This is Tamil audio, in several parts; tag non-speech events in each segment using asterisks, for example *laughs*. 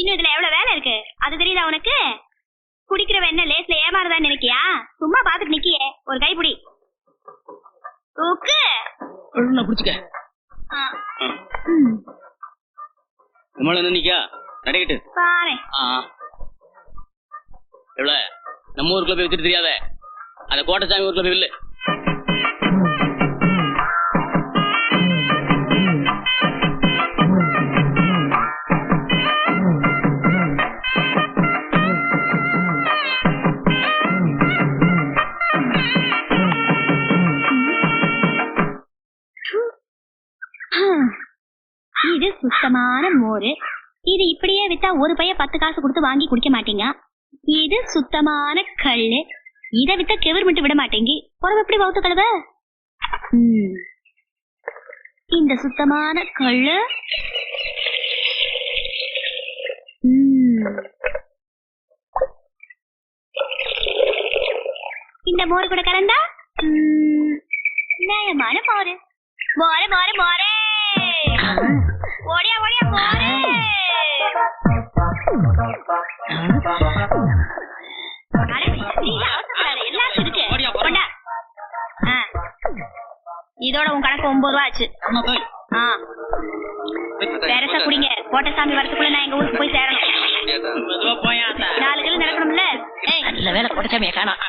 இன்னும் இதுல எவ்வளவு வேலை இருக்கு? அது தெரியுதா உனக்கு? குடிக்கிறவ என்ன லேஸ்ல ஏமாறதா நினைக்கியா? சும்மா பாத்துட்டு நிக்கியே. ஒரு கைப்பிடி. தூக்கு. ஒழுங்கா புடிச்சுக்க நம்மள நின்னிக்கா நடிக்கிட்டு. பாரு. எவ்வளவு? நம்ம ஊருக்குள்ள போய் வச்சுட்டு தெரியாத. அந்த கோட்டசாமி ஊருக்குள்ள போய் வில்லு. இப்படியே வித்தா ஒரு பைய பத்து காசு கொடுத்து வாங்கி குடிக்க மாட்டீங்க? இது சுத்தமான கல்லு. இதை வித்தா கெவர் மட்டும் விட மாட்டேங்கி. புறம் எப்படி வவுத்த கழுவ? இந்த சுத்தமான கல்லு. இந்த மோர் கூட கலந்தா? ம், நியாயமான மோரு. மோர மோரே மோரே. பெருசா குடிங்க கோட்டசாமி வரதுக்குள்ள நான் எங்க ஊருக்கு போய் சேரணும். நாலு கிலோ நடக்கணும்ல? ஏய். நல்ல வேலை காணோம்.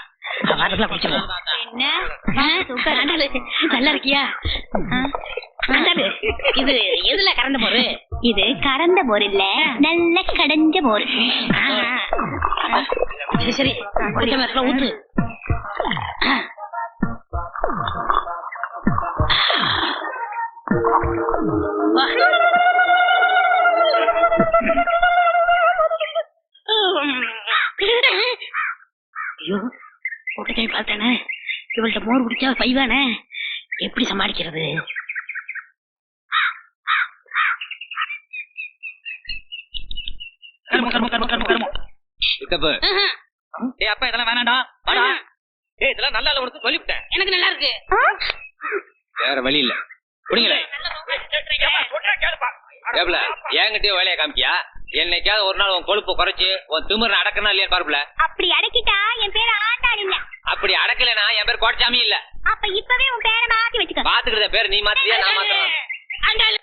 நல்லா இருக்கியா? இது எதுல கறந்த போரு? இது கறந்த மோர் இல்ல நல்ல கடைஞ்ச மோர் சரி சரி. ஊத்து. ஐயோ கூட்டத்தை பார்த்தேனே. இவள்கிட்ட மோர் குடிச்சா பைவானே எப்படி சமாளிக்கிறது? ஏய் அப்பா இதெல்லாம் வேணாம்டா. வாடா. ஏய் இதெல்லாம் நல்லா இல்ல உனக்கு சொல்லிவிட்டேன். எனக்கு நல்லா இருக்கு. வேற வழி இல்ல. என்கிட்டயும் வேலையை காமிக்கியா? என்னைக்காவது ஒரு நாள் உன் கொழுப்பு குறைச்சு உன் திமிர அடக்கணும் இல்லையா பாருப்ல அப்படி அடக்கிட்டா என் பேர் ஆண்டாள் இல்ல. அப்படி அடக்கலைனா என் பேர் கோட்டசாமி இல்ல. அப்ப இப்பவே உன் பேரை மாத்தி வச்சுக்க. பாத்துக்கிறத பேர் நீ மாத்தியா நான் மாத்தணும்? ஆண்டாளு.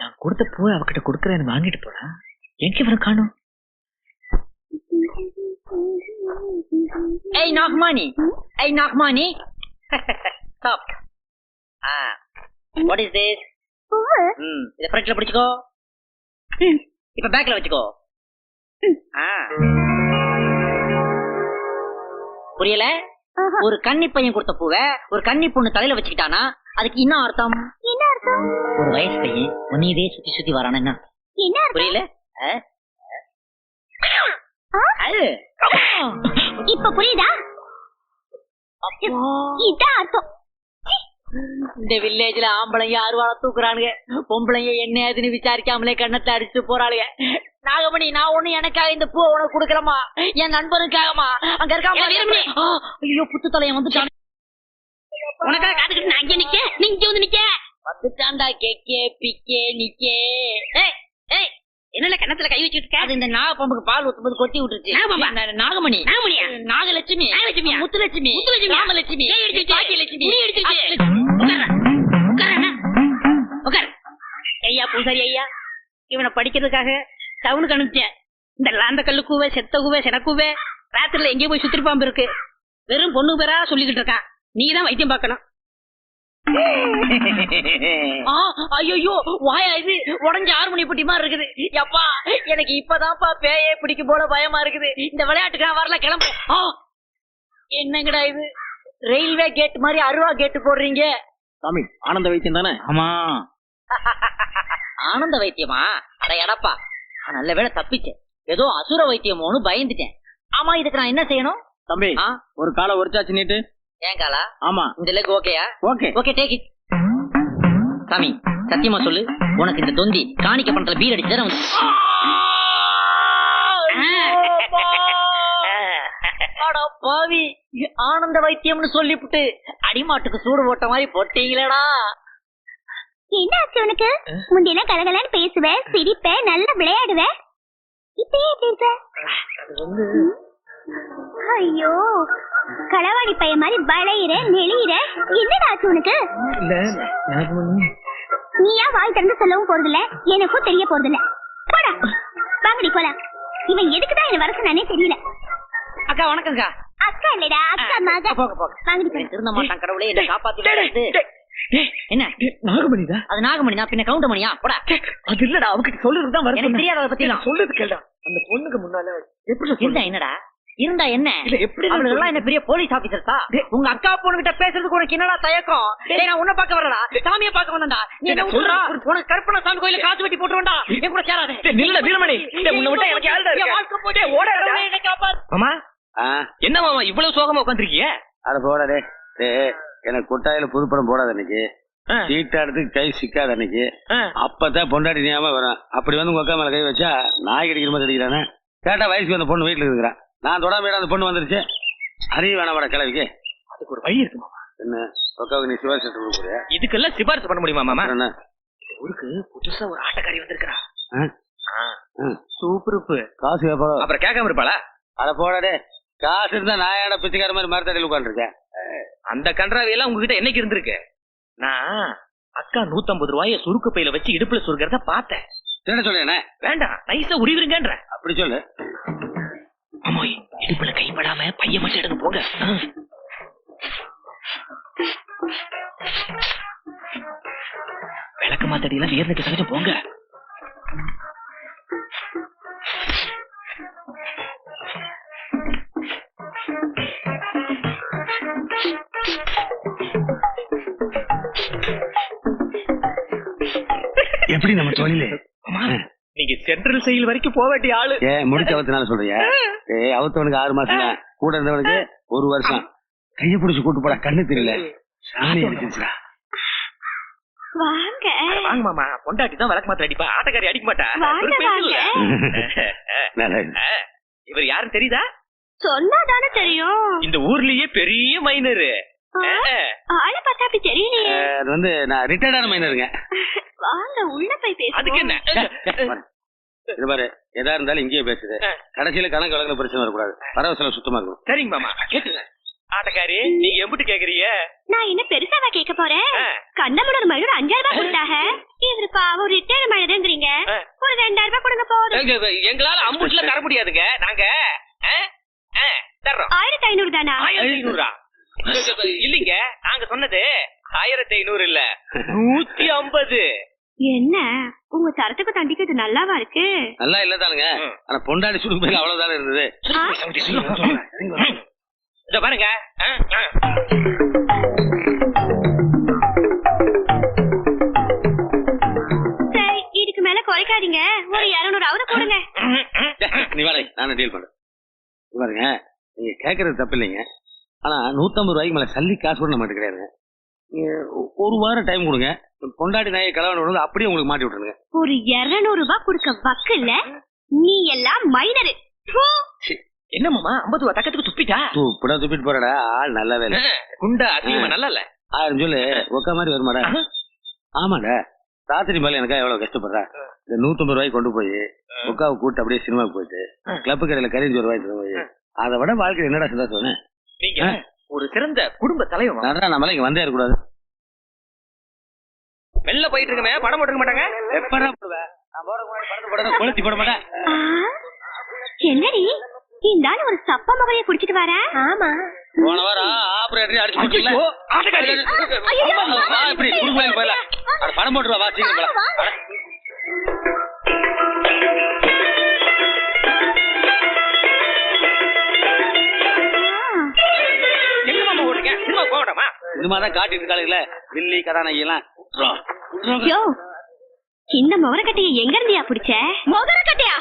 நான் கொடுத்த பூவை அவகிட்ட கொடுக்கறேன்னு வாங்கிட்டு போனா எங்க இவரை காணும்? Hey, Nagmani. Hey, Nagmani. *laughs* Stop. Ah. What is this? ம் இத ஃப்ரண்ட்ல பிடிச்சுக்கோ. இப்ப பேக்ல வச்சுக்கோ ஆ. புரியல. ஒரு கன்னி பையன் கொடுத்த பூவை ஒரு கன்னி பொண்ணு தலையில வச்சுக்கிட்டானா அதுக்கு என்ன அர்த்தம் என்ன அர்த்தம் ஒரு வயசு பையன் உன்னையவே சுத்தி சுத்தி வரானா என்ன புரியல ஆ? ஆ? இப்ப புரியுதா? இதான் அர்த்தம். இந்த வில்லேஜ்ல ஆம்பளைங்க அருவாளை தூக்குறானுங்க. பொம்பளைங்க என்ன ஏதுன்னு விசாரிக்காமலே கண்ணத்தை அடிச்சு போறாளுங்க. நாகமணி நான் ஒண்ணு எனக்காக இந்த பூவை உனக்கு கொடுக்கறமா என் நண்பனுக்காகமா அங்க இருக்காம ஐயோ புத்து தலையன் வந்துட்டான் உனக்காக காத்துக்கிட்டு நான் அங்கே நிக்க நீ இங்க வந்து நிக்க. வந்துட்டான்டா கேக்கே பிக்கே நிக்கே. ஏய் என்னல கண்ணத்துல கை வச்சுட்டு இருக்க? அது இந்த நாகப்பாம்புக்கு பால் ஊத்தும்போது கொட்டி விட்டுருச்சு. நாகமணி நாகமணியா? நாகலட்சுமி. நாகலட்சுமி முத்துலட்சுமி. முத்துலட்சுமி ராமலட்சுமி. பாக்கியலட்சுமி. உட்கார். ஐயா பூசாரி ஐயா இவனை படிக்கிறதுக்காக டவுனுக்கு அனுப்பிச்சேன். இந்த லாந்த கல்லு கூவை செத்த கூவை செனக்கூவை ராத்திரில எங்கேயும் போய் சுத்திரி பாம்பு இருக்கு. வெறும் பொண்ணு பேரா சொல்லிக்கிட்டு இருக்கான். நீ தான் வைத்தியம் பார்க்கணும். *laughs* ஐயோ வாயா இது? உடஞ்ச ஆறு மணி புட்டி மாதிரி இருக்குது. எப்பா எனக்கு இப்பதான்ப்பா பேயே பிடிக்கும் போல பயமா இருக்குது. இந்த விளையாட்டுக்கு நான் வரல கிளம்பு ஆ, என்னங்கடா இது? ரயில்வே கேட் மாதிரி அருவா கேட் போடுறீங்க. சாமி ஆனந்த வைத்தியம் தானே? ஆமா. *laughs* ஆனந்த வைத்தியமா? அட எடப்பா நல்ல வேளை தப்பிச்சேன். ஏதோ அசுர வைத்தியமோன்னு பயந்துட்டேன். ஆமா இதுக்கு நான் என்ன செய்யணும்? தம்பி ஆ? ஒரு காலை உரிச்சாச்சு நீட்டு. ஏன் காலா? ஆமா. இந்த லெக் ஓகேயா ஓகே ஓகே டேக் இட் சாமி சத்தியமா சொல்லு உனக்கு இந்த தொந்தி காணிக்க பணத்துல பீர் அடிச்சு தர வந்து அட பாவி ஆனந்த வைத்தியம்னு சொல்லிப்புட்டு அடிமாட்டுக்கு சூடு போட்ட மாதிரி போட்டீங்களேடா. என்ன ஆச்சு உனக்கு? முந்தியெல்லாம் கலகலன்னு பேசுவ சிரிப்ப நல்லா விளையாடுவ? இப்பயே எப்படி இருக்க? ஐயோ. களவாடி பைய மாதிரி வளையிற நெளியிற என்னடா ஆச்சு உனக்கு? நீயா வாய் திறந்து சொல்லவும் போறதில்ல எனக்கும் தெரிய போறதில்ல. போடா வாங்கடி போலாம். இவன் எதுக்குதான் என்ன வர சொன்னானே தெரியல. அக்கா வணக்கம்க்கா. அக்கா இல்லடா அக்கா மக. போக போக வாங்கடி திருந்த மாட்டான் கடவுளே என்ன காப்பாத்தி என்ன? நாகமணிதா அது நாகமணி நான் பின்ன கவுண்டமணியா? போடா. அது இல்லடா அவகிட்ட சொல்லுறது தான் வர எனக்கு. தெரியாத பத்தி நான் சொல்லுது கேளுடா. அந்த பொண்ணுக்கு முன்னால எப்படி சொல்ல என்னடா? இருந்தா என்ன? இல்ல எப்படி எல்லாம் என்ன பெரிய போலீஸ் ஆபீசர்ஸா உங்க அக்கா பொண்ணுகிட்ட பேசுறதுக்கு உனக்கு என்னடா தயக்கம்? டேய். நான் உன்ன பார்க்க வரலடா சாமியை பார்க்க வந்தேன்டா. நீ என்ன சொல்றா. உனக்கு கருப்பண சாமி கோயில காசு வெட்டி போட்டுருவா என் கூட சேராதே. டேய், நில்லுடா, வீரமணி. டேய், உன்னை விட்டா எனக்கு இருக்கா? வாழ்க்கை ஓடாதடா. கடவுளே, என்னை காப்பாத்து. மாமா? என்ன மாமா இவ்வளவு சோகமா உட்காந்துருக்கீங்க அட போடா டே டேய், எனக்கு கொட்டாயில புதுப்படம் போடாத அன்னைக்கு. சீட்டாடுறதுக்கு கை சிக்காத அன்னைக்கு. அப்பதான் பொண்டாட்டி ஞாபகம் வரும். அப்படி வந்து உங்க அக்கா மேல கை வச்சா நாய் கடிக்கிற மாதிரி அடிக்கிறானே. கேட்டா வயசுக்கு வந்த பொண்ணு வீட்டுல இருக்கிறான் நான் தொடாம அந்த பொண்ணு வந்துருச்சு. அறிவு வேணாம் கிளவிக்கு அதுக்கு ஒரு வழி இருக்கு மாமா. என்ன? அக்காவுக்கு நீ சட்டை கொடுக்குறியா இதுக்கெல்லாம் சிபாரிசு பண்ண முடியுமா மாமா? என்ன ஊருக்கு புதுசா ஒரு ஆட்டக்காரி வந்திருக்கா ஆ? ஆ. சூப்பருப்பு காசு கேட்பாரோ அப்புறம் கேட்காம இருப்பாளா? அட போடா டே காசு இருந்தா நான் ஏடா பிச்சைக்கார மாதிரி மரத்தடியில் உட்காந்துருக்கேன் அந்த கன்றாவி எல்லாம் உங்ககிட்ட என்னைக்கு இருந்திருக்கு? நான் அக்கா நூத்தம்பது ரூபாய சுருக்கு பையில வச்சு இடுப்புல சுருக்கிறத பார்த்தேன். என்ன சொல்றேனே வேண்டாம் நைஸா உரிவிருங்கன்ற அப்படி சொல்லு. ஆமா கைப்படாம பையன் மட்டும் எடுத்து போங்க. விளக்க விளக்கு மாத்தடியெல்லாம் நேர்ந்துட்டு போங்க. எப்படி நம்ம தொழிலு? சென்ட்ரல் செயல் வரைக்கும் போக வேண்டிய ஆளு. ஏ முடிச்ச அவத்தினால சொல்றியா? ஏ அவத்தவனுக்கு ஆறு மாசம். கூட இருந்தவனுக்கு ஒரு வருஷம். கைய பிடிச்சு கூட்டு போடா கண்ணு தெரியல. சாணி அடிச்சிருச்சுடா. வாங்க. வாங்க மாமா. பொண்டாட்டி தான் விளக்கு மாத்திர அடிப்பா. ஆட்டக்காரி அடிக்க மாட்டா. *laughs* இவர் யாருன்னு தெரியுதா? சொன்னாதானே தெரியும். இந்த ஊர்லயே பெரிய மைனரு ஆளை பார்த்தா அப்படி தெரியலையே. அஹ், அது வந்து நான் ரிட்டையர்டான மைனருங்க வாங்க உள்ள போய் பேசுவோம். அதுக்கு என்ன? இது பாரு எதா இருந்தாலும் இங்கேயே பேசுது. கடைசியில கணக்கு வழக்குல பிரச்சனை வரக்கூடாது. வரவு செலவு சுத்தமா இருக்கும். சரிங்க மாமா. கேட்டுங்க. ஆட்டக்காரி நீங்க எம்பிட்டு கேக்குறீங்க? நான் என்ன பெருசாவா கேட்க போறேன்? ஆ. கண்ணமுடர் மயூர் அஞ்சாயிரம் ரூபாய் கொடுத்தாங்க. இவரு பாவம் ரிட்டையர் மழைங்கிறீங்க ஆ. ஒரு ரெண்டாயிரம் ரூபாய் கொடுங்க போதும். எங்க- எங்களால அம்புட்ல தர முடியாதுங்க. நாங்க தர்றோம். ஆயிரத்தி ஐநூறு தானா? ஆயிரத்தி ஐநூறா? இல்லீங்க நாங்க சொன்னது ஆயிரத்தி ஐநூறு இல்ல. நூத்தி ஐம்பது. என்ன? உங்க சரத்துக்கு தண்டிக்கிறது நல்லாவா இருக்கு? நல்லா இல்லதானுங்க ம். ஆனா பொண்டாடி சுருக்கு போய் அவ்வளவுதானே இருந்தது? இத பாருங்க. சரி இதுக்கு மேல குறைக்காதீங்க. ஒரு இருநூறாவது போடுங்க. நீ வாடகை நானும் டீல் பண்றேன். பாருங்க நீங்க கேக்குறது தப்பு இல்லைங்க ஆனா நூத்தம்பது ரூபாய்க்கு மேல சல்லி காசு கூட நம்மகிட்ட ஒ- ஒரு வாரம் டைம் கொடுங்க. பொண்டாடி நாயை கலவரம் விடுங்க அப்படியே உங்களுக்கு மாட்டி விட்டுருங்க. ஒரு இருநூறு ரூபாய் கொடுக்க வக்கு இல்ல நீ எல்லாம் மைனரு என்ன மாமா? ஐம்பது ரூபா தக்கத்துக்கு துப்பிட்டா? துப்பிடா துப்பிட்டு போறடா ஆள் நல்லாவே இல்லை குண்டா அசிங்கமா நல்லா இல்ல. ஆயிரம் சொல்லு ஒக்க மாதிரி வருமாடா. ஆமாடா ராத்திரி மேல எனக்கா எவ்வளவு கஷ்டப்படுறா? இந்த நூத்தம்பது ரூபாய்க்கு கொண்டு போய் ஒக்காவை கூட்டு அப்படியே சினிமாவுக்கு போயிட்டு கிளப்பு கடையில கறிஞ்சு ஒரு ரூபாய்க்கு போய் அதை விட வாழ்க்கையில் என்னடா சந்தோஷம் நீங்க ஒரு சிறந்த குடும்ப தலைவர் மாமா. நடரா நம்மளால இங்க வந்தே இருக்கக்கூடாது வெளில போயிட்டு இருக்கமே படம் போட்டுக்க மாட்டாங்க எப்படா போடுவேன் நான் போறதுக்கு முன்னாடி படத்தை போட கொளுத்தி போட மாட்டேன்? என்னடி இந்த ஆள் ஒரு சப்ப மகளைய குடிச்சிட்டு வர ஆமா போன வாரம் ஆபரேட்டர் அடிச்சு ஐயோ, ஆட்டக்காரி. வா இப்படி போயிடலாம் அட படம் போட்டுருவா வா சீக்கிரம் போலாம் இந்த மாதிரி காட்டிட்டு இருக்காளுங்களே. வில்லி கதாநாயகி எல்லாம் இந்த முகரக்கட்டைய எங்க இருந்தியா புடிச்ச? முகரக்கட்டையா.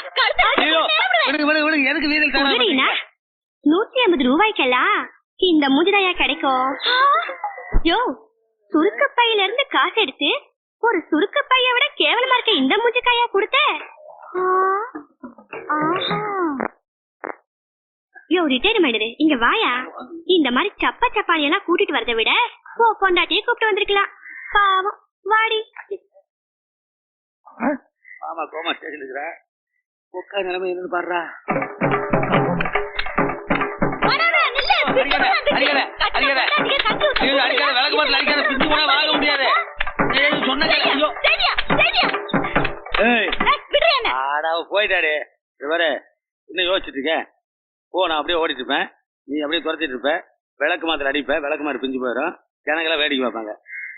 எதுக்கு வீரல் நூத்தி ஐம்பது ரூபாய்க்கெல்லாம் இந்த மூஞ்சிதாயா கிடைக்கும்? யோ சுருக்க பையில இருந்து காசு எடுத்து ஒரு சுருக்க பைய விட கேவலமா இருக்க இந்த மூஞ்சிக்காயா கொடுத்த? ஆஹா. யோ ரிட்டையர்மெண்ட் இங்க வாயா. இந்த மாதிரி சப்ப சப்பானி எல்லாம் கூட்டிட்டு வரதை விட போ பொண்டாட்டியே கூப்பிட்டு வந்திருக்கலாம். பாவம். வாடி. ஆமா கோமா ஸ்டேஷன் இருக்கிற உட்கா நிலைமை என்னன்னு பாடுறா போயிட்டாடே. இவரே இன்னும் யோசிச்சுட்டு இருக்கேன் ஓ நான் அப்படியே ஓடிட்டு இருப்பேன் நீ அப்படியே துரத்திட்டு இருப்ப விளக்கு மாத்திர அடிப்ப. விளக்கு மாதிரி பிஞ்சு போயிடும் ஜனங்களாம் வேடிக்கை பார்ப்பாங்க.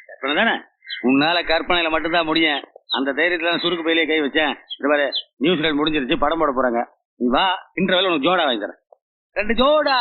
கற்பனை தானே? உன்னால கற்பனையில மட்டும்தான் முடியும் அந்த தைரியத்துல நான் சுருக்கு பையிலே கை வச்சேன். இந்த மாதிரி நியூஸ் முடிஞ்சிருச்சு படம் போட போறாங்க. நீ வா இன்டர்வெல் உனக்கு ஜோடா வாங்கி தரேன். ரெண்டு ஜோடா!